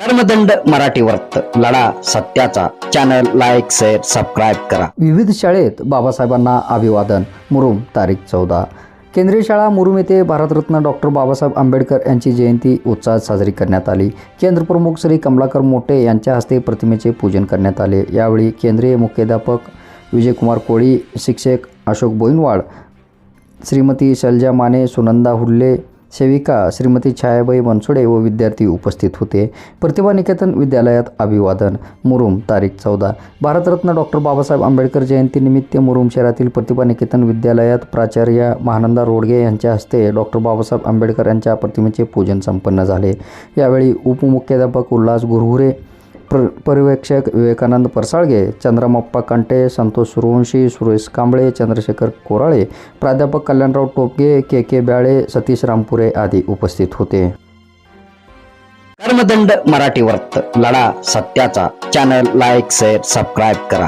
कर्मदंड मराठी वर्त लढा सत्याचा. चॅनल लाईक शेअर सबस्क्राईब करा. विविध शाळेत बाबासाहेबांना अभिवादन. मुरुम तारीख चौदा. केंद्रीय शाळा मुरुम येथे भारतरत्न डॉक्टर बाबासाहेब आंबेडकर यांची जयंती उत्साहात साजरी करण्यात आली. केंद्र प्रमुख श्री कमलाकर मोटे यांच्या हस्ते प्रतिमेचे पूजन करण्यात आले. यावेळी केंद्रीय मुख्याध्यापक विजयकुमार कोळी शिक्षक अशोक बोईनवाड श्रीमती शैलजा माने सुनंदा हुल्ले सेविका श्रीमती छायाबाई बनसोडे व विद्यार्थी उपस्थित होते. प्रतिभा निकेतन विद्यालयात अभिवादन. मुरुम तारीख चौदा. भारतरत्न डॉक्टर बाबासाहेब आंबेडकर जयंतीनिमित्त मुरुम शहरातील प्रतिभा निकेतन विद्यालयात प्राचार्य महानंदा रोडगे यांच्या हस्ते डॉक्टर बाबासाहेब आंबेडकर यांच्या प्रतिमेचे पूजन संपन्न झाले. यावेळी उपमुख्याध्यापक उल्हास गुरहुरे प्र पर्यवेक्षक विवेकानंद परसाळगे चंद्रमप्पा कंटे संतोष सुरवंशी सुरेश कांबळे चंद्रशेखर कोराळे प्राध्यापक कल्याणराव टोपगे के के ब्याळे सतीश रामपुरे आदी उपस्थित होते. कर्मदंड मराठी वर्त लढा सत्याचा. चॅनल लाईक शेअर सबस्क्राईब करा.